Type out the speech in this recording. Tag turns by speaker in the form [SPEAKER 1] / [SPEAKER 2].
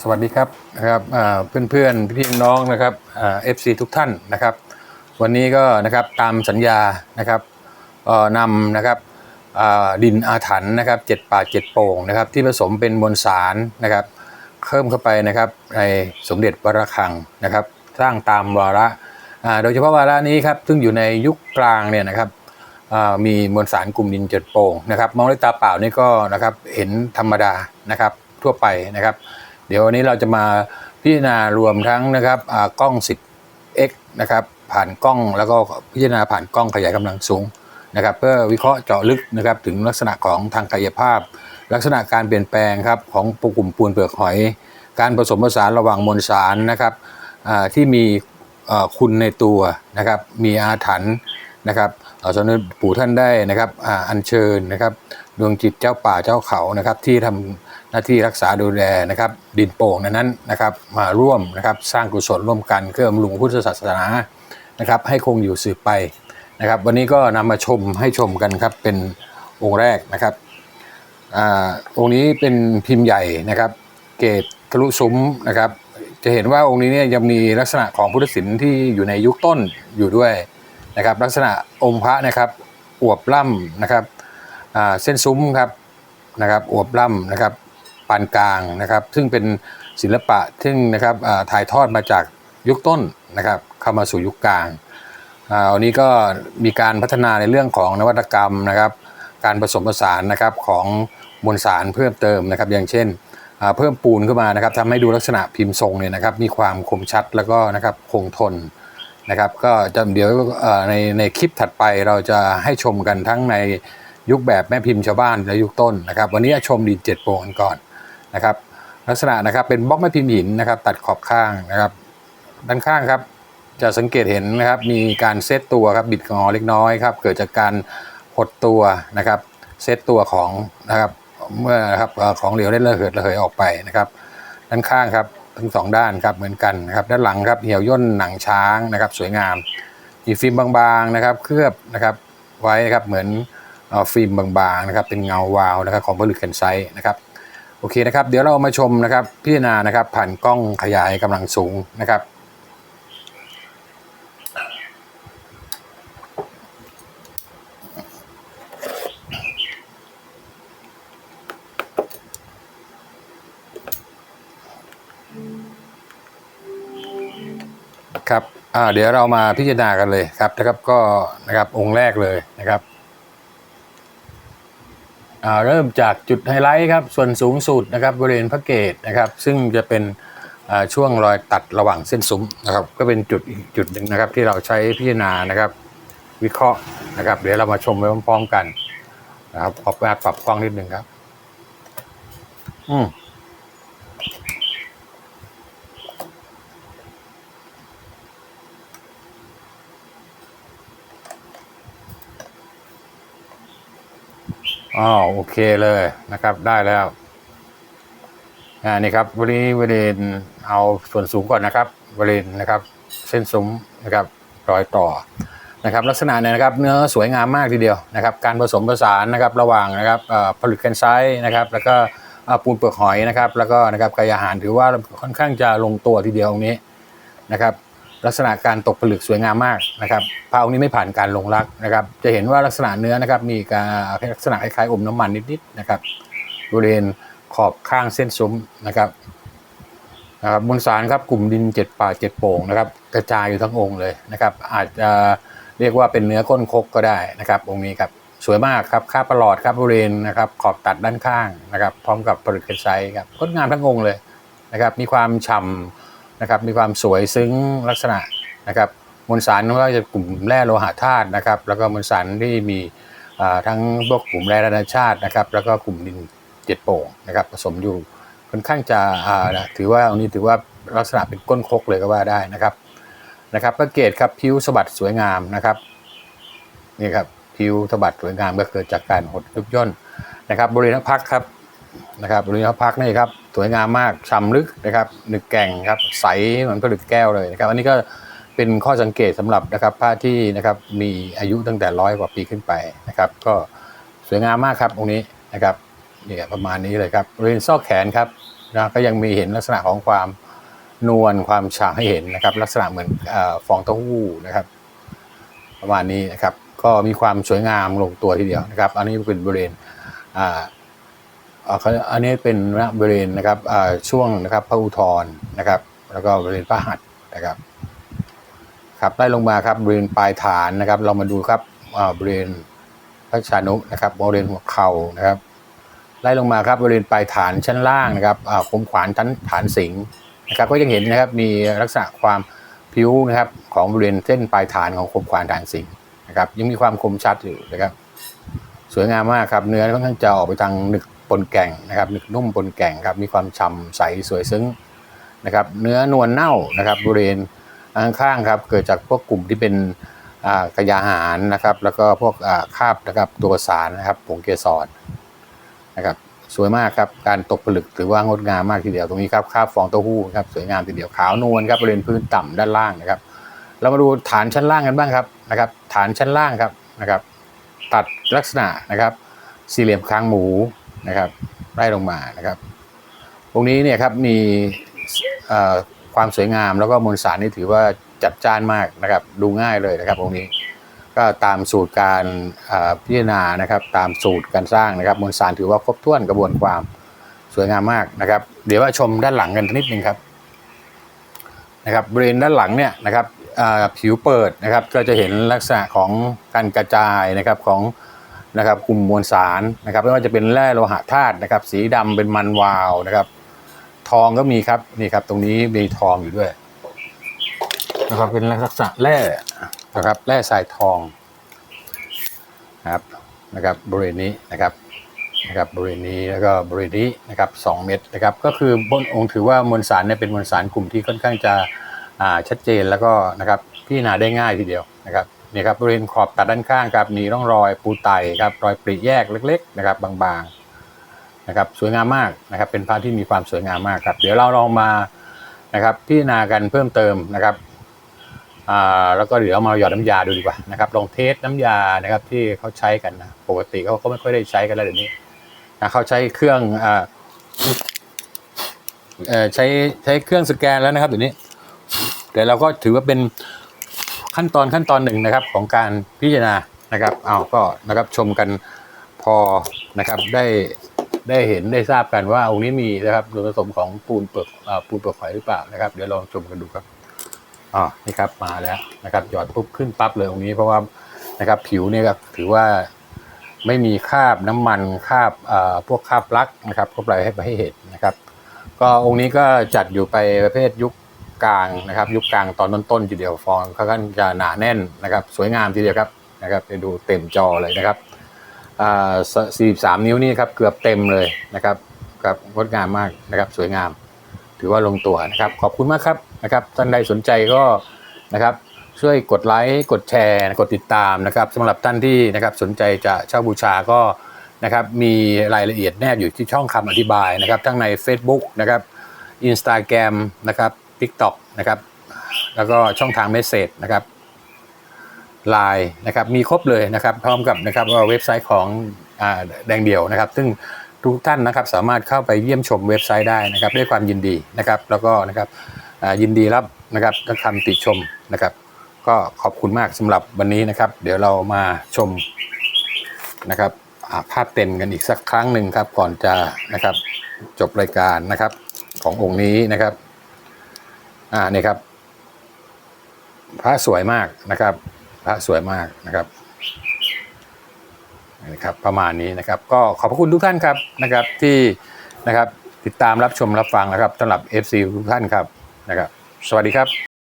[SPEAKER 1] สวัสดีครับนะครับเพื่อนเพื่อนๆพี่น้องนะครับเอฟซีทุกท่านนะครับ วันนี้ก็นะครับตามสัญญานะครับนำนะครับดินอาถรรพ์นะครับเจ็ดป่าเจ็ดโป่งนะครับ ที่ผสมเป็นมวลสารนะครับเพิ่มเข้าไปนะครับในสมเด็จวรคังนะครับ สร้างตามวาระโดยเฉพาะวาระนี้ครับซึ่งอยู่ในยุคกลางเนี่ยนะครับมีมวลสารกลุ่มดินเจ็ดโป่งนะครับ มองด้วยตาเปล่านี่ก็นะครับเห็นธรรมดานะครับทั่วไปนะครับ ดี๋ยววันนี้เราจะมาพิจารณารวมทั้งนะครับอ่ากล้อง 10x นะครับผ่านกล้องแล้วก็พิจารณาผ่านกล้องขยายกำลังสูงนะครับเพื่อวิเคราะห์เจาะลึกนะครับถึงลักษณะของทางกายภาพ ลักษณะการเปลี่ยนแปลงครับของกลุ่มปูนเปลือกหอย การผสมผสานระหว่างมวลสารนะครับที่มีคุณในตัวนะครับมีอาถรรพ์นะครับเอ่อสมเด็จปู่ท่านได้นะครับอัญเชิญนะครับดวงจิตเจ้าป่าเจ้าเขานะครับที่ทำ หน้าที่รักษาดูแลนะครับ ดินโป่งนั้นนะครับ มาร่วมนะครับสร้างกุศลร่วมกันเพื่อบำรุงพุทธศาสนานะครับ ให้คงอยู่สืบไปนะครับ วันนี้ก็นำมาชมให้ชมกันครับเป็นองค์แรกนะครับอาองค์นี้เป็นพิมพ์ใหญ่นะครับ เกตทะลุซุ้มนะครับ จะเห็นว่าองค์นี้เนี่ยยังมีลักษณะของพุทธศิลป์ที่อยู่ในยุคต้นอยู่ด้วยนะครับ ลักษณะองค์พระนะครับอวบล่ำนะครับอ่าเส้นซุ้มครับนะครับอวบล่ำนะครับ ปานกลางนะครับ ซึ่งเป็นศิลปะซึ่งนะครับถ่ายทอดมาจากยุคต้นนะครับ เข้ามาสู่ยุคกลางอันนี้ก็มีการพัฒนาในเรื่องของนวัตกรรมนะครับ การผสมผสานนะครับของมวลสารเพิ่มเติมนะครับ อย่างเช่นเพิ่มปูนขึ้นมานะครับทำให้ดูลักษณะพิมพ์ทรงเนี่ยนะครับ มีความคมชัดแล้วก็นะครับคงทนนะครับ ก็จะเดี๋ยวในในคลิปถัดไปเราจะให้ชมกันทั้งในยุคแบบแม่พิมพ์ชาวบ้านและยุคต้นนะครับ วันนี้ชมดินเจ็ดโปร่งกันก่อน นะครับลักษณะนะครับเป็นบล็อกแม่พิมพ์หินนะครับ ตัดขอบข้างนะครับ ด้านข้างครับ จะสังเกตเห็นนะครับ มีการเซตตัวครับบิดงอเล็กน้อยครับเกิดจากการหดตัวนะครับ เซตตัวของนะครับเมื่อนะครับของเหลวได้ระเหิดระเหยออกไปนะครับ ด้านข้างครับทั้งสองด้านครับเหมือนกันนะครับด้านหลังครับเหี่ยวย่นหนังช้างนะครับ สวยงามมีฟิล์มบางๆนะครับ เคลือบนะครับไว้นะครับเหมือนฟิล์มบางๆนะครับเป็นเงาวาวนะครับของผลึกแคนไซต์นะครับ โอเคนะครับ เดี๋ยวเรามาชมนะครับพิจารณานะครับ ผ่านกล้องขยายกำลังสูงนะครับ ครับอ่าเดี๋ยวเรามาพิจารณากันเลยครับนะครับก็นะครับองค์แรกเลยนะครับ เริ่มจากจุดไฮไลท์ครับส่วนสูงสุดนะครับบริเวณพระเกตนะครับ ซึ่งจะเป็นช่วงรอยตัดระหว่างเส้นซุ้มนะครับก็เป็นจุดอีกจุดหนึ่งนะครับที่เราใช้พิจารณานะครับ วิเคราะห์นะครับ เดี๋ยวเรามาชมไปพร้อมๆกันนะครับขอปรปรับกล้องนิดนึงครับ อืม อ๋อโอเคเลยนะครับได้แล้วอ่านี่ครับวันนี้บริเวณเอาส่วนสูงก่อนนะครับบริเวณนะครับเส้นซุ้มนะครับรอยต่อนะครับลักษณะเนี่ยนะครับเนื้อสวยงามมากทีเดียวนะครับการผสมผสานนะครับระหว่างนะครับผลึกแคนไซนะครับแล้วก็ปูนเปลือกหอยนะครับแล้วก็นะครับกายอาหารถือว่าค่อนข้างจะลงตัวทีเดียวตรงนี้นะครับ ลักษณะการตกผลึกสวยงามมากนะครับพระองค์นี้ไม่ผ่านการลงรักนะครับ จะเห็นว่าลักษณะเนื้อนะครับ มีการลักษณะคล้ายๆอมน้ำมันนิดๆนะครับบริเวณขอบข้างเส้นซุ้มนะครับนะครับมวลสารครับกลุ่มดินเจ็ดป่าเจ็ดโป่งนะครับ กระจายอยู่ทั้งองค์เลยนะครับ อาจจะเรียกว่าเป็นเนื้อก้นคกก็ได้นะครับ องค์นี้ครับสวยมากครับค่าประหลอดครับบริเวณนะครับ ขอบตัดด้านข้างนะครับ พร้อมกับผลึกแคนไซครับงดงามทั้งองค์เลยนะครับ มีความฉ่ำ นะครับมีความสวยซึ้งลักษณะนะครับมวลสารไม่ว่าจะกลุ่มแร่โลหะธาตุนะครับ แล้วก็มวลสารที่มีทั้งพวกกลุ่มแร่ธาตุชาตินะครับ แล้วก็กลุ่มดินเจ็ดโป่งนะครับผสมอยู่ค่อนข้างจะถือว่าอันนี้ถือว่าลักษณะเป็นก้นคกเลยก็ว่าได้นะครับนะครับก็เกตครับผิวสะบัดสวยงามนะครับนี่ครับผิวสะบัดสวยงามก็เกิดจากการหดยุบย่นนะครับ บริเวณพักครับนะครับบริเวณพักนี่ครับ สวยงามมากฉ่ำลึกนะครับหนึกแก่งครับใสเหมือนผลึกแก้วเลยนะครับ อันนี้ก็เป็นข้อสังเกตสำหรับนะครับผ้าที่นะครับมีอายุตั้งแต่ร้อยกว่าปีขึ้นไปนะครับ ก็สวยงามมากครับตรงนี้นะครับนี่ครับประมาณนี้เลยครับบริเวณซอกแขนครับนะก็ยังมีเห็นลักษณะของความนวลความฉ่ำให้เห็นนะครับ ลักษณะเหมือนอฟองเต้าหู้นะครับ ประมาณนี้นะครับ ก็มีความสวยงามลงตัวทีเดียวนะครับ อันนี้เป็นบริเวณ อ่าเขาอันนี้เป็นบริเวณนะครับอ่าช่วงนะครับพระอุทธรนะครับ แล้วก็บริเวณพระหัตถ์นะครับครับไล่ลงมาครับบริเวณปลายฐานนะครับ เรามาดูครับอ่าบริเวณพระชานุนะครับบริเวณหัวเข่านะครับ ไล่ลงมาครับบริเวณปลายฐานชั้นล่างนะครับอ่าคมขวานชั้นฐานสิงห์นะครับ ก็ยังเห็นนะครับมีลักษณะความผิวนะครับของบริเวณเส้นปลายฐานของคมขวานฐานสิงห์นะครับ ยังมีความคมชัดอยู่นะครับ สวยงามมากครับเนื้อค่อนข้างจะออกไปทางหนึก ปนแกงนะครับหนึกนุ่มปนแกงครับมีความฉ่ำใสสวยซึ้งนะครับเนื้อนวลเน่านะครับบริเวณข้างๆครับเกิดจากพวกกลุ่มที่เป็นกระยาหารนะครับแล้วก็พวกอ่าคาบนะครับตัวสารนะครับผงเกสรนะครับสวยมากครับการตกผลึกถือว่างดงามมากทีเดียวตรงนี้ครับคาบฟองเต้าหู้ครับสวยงามทีเดียวขาวนวลครับบริเวณพื้นต่ำด้านล่างนะครับ เรามาดูฐานชั้นล่างกันบ้างครับนะครับ ฐานชั้นล่างครับนะครับ ตัดลักษณะนะครับสี่เหลี่ยมคางหมู นะครับไล่ลงมานะครับตรงนี้เนี่ยครับมีความสวยงามแล้วก็มวลสารนี่ถือว่าจัดจ้านมากนะครับ ดูง่ายเลยนะครับตรงนี้ก็ตามสูตรการพิจารณานะครับ ตามสูตรการสร้างนะครับมวลสารถือว่าครบถ้วนกระบวนความสวยงามมากนะครับ เดี๋ยวว่าชมด้านหลังกันนิดนึงครับนะครับบริเวณด้านหลังเนี่ยนะครับผิวเปิดนะครับก็จะเห็นลักษณะของการกระจายนะครับของ นะครับกลุ่มมวลสารนะครับไม่ว่าจะเป็นแร่โลหะธาตุนะครับ สีดำเป็นมันวาวนะครับ ทองก็มีครับนี่ครับ ตรงนี้มีทองอยู่ด้วย นะครับเป็นลักษณะแร่นะครับแร่ทรายทองนะครับนะครับบริเวณนี้นะครับนะครับบริเวณนี้แล้วก็บริเวณนี้นะครับสองเม็ดนะครับก็คือบนองค์ถือว่ามวลสารเนี่ยเป็นมวลสารกลุ่มที่ค่อนข้างจะอ่าชัดเจนแล้วก็นะครับพิจารณาได้ง่ายทีเดียวนะครับ นี่ครับบริเวณขอบตัดด้านข้างครับมีร่องรอยปูไตครับรอยปริแยกเล็ก ๆ นะครับ บางๆนะครับสวยงามมากนะครับ เป็นพระที่มีความสวยงามมากครับ เดี๋ยวเราลองมานะครับพิจารณากันเพิ่มเติมนะครับอ่าแล้วก็เดี๋ยวเรามาหยอดน้ำยาดูดีกว่านะครับลองเทสน้ำยานะครับที่เขาใช้กันนะปกติเขาก็ไม่ค่อยได้ใช้กันแล้วเดี๋ยวนี้นะเขาใช้เครื่องอ่าเอ่อใช้ใช้เครื่องสแกนแล้วนะครับเดี๋ยวนี้ แต่เราก็ถือว่าเป็น ขั้นตอนขั้นตอนหนึ่งนะครับของการพิจารณานะครับเอาก็นะครับชมกันพอนะครับได้ได้เห็นได้ทราบกันว่าองค์นี้มีนะครับส่วนผสมของปูนเปลือกปูนเปลือกหอยหรือเปล่านะครับ เดี๋ยวลองชมกันดูครับอ๋อนี่ครับมาแล้วนะครับหยอดปุ๊บขึ้นปั๊บเลยองค์นี้เพราะว่านะครับผิวเนี่ยถือว่าไม่มีคราบน้ำมันคราบอ่าพวกคราบลักนะครับก็ปล่อยให้ไปให้เห็นนะครับ ก็องค์นี้ก็จัดอยู่ไปประเภทยุค กลางนะครับ ยุคกลางตอนต้นๆทีเดียวฟองเขาก็จะหนาแน่นนะครับ สวยงามทีเดียวครับนะครับไปดูเต็มจอเลยนะครับอ่า43นิ้วนี่ครับเกือบเต็มเลยนะครับครับงดงามมากนะครับ สวยงาม ถือว่าลงตัวนะครับ ขอบคุณมากครับนะครับท่านใดสนใจก็นะครับช่วยกดไลค์กดแชร์กดติดตามนะครับสำหรับท่านที่นะครับสนใจจะเช่าบูชาก็นะครับมีรายละเอียดแนบอยู่ที่ช่องคำอธิบายนะครับ ทั้งใน Facebook นะครับ Instagram นะครับ TikTok นะครับ แล้วก็ช่องทางเมสเซจนะครับไลน์นะครับมีครบเลยนะครับพร้อมกับนะครับเว็บไซต์ของอแดงเดี่ยวนะครับ ซึ่งทุกท่านนะครับสามารถเข้าไปเยี่ยมชมเว็บไซต์ได้นะครับ ด้วยความยินดีนะครับ แล้วก็นะครับยินดีรับนะครับคำติชมนะครับ ก็ขอบคุณมากสำหรับวันนี้นะครับ เดี๋ยวเรามาชมนะครับภาพเต็มกันอีกสักครั้งหนึ่งครับก่อนจะนะครับจบรายการนะครับขององค์นี้นะครับ อ่านี่ครับ พระสวยมากนะครับ พระสวยมากนะครับนี่ครับประมาณนี้นะครับ ก็ขอบพระคุณทุกท่านครับนะครับที่นะครับติดตามรับชมรับฟังนะครับสำหรับ FC ทุกท่านครับนะครับ สวัสดีครับ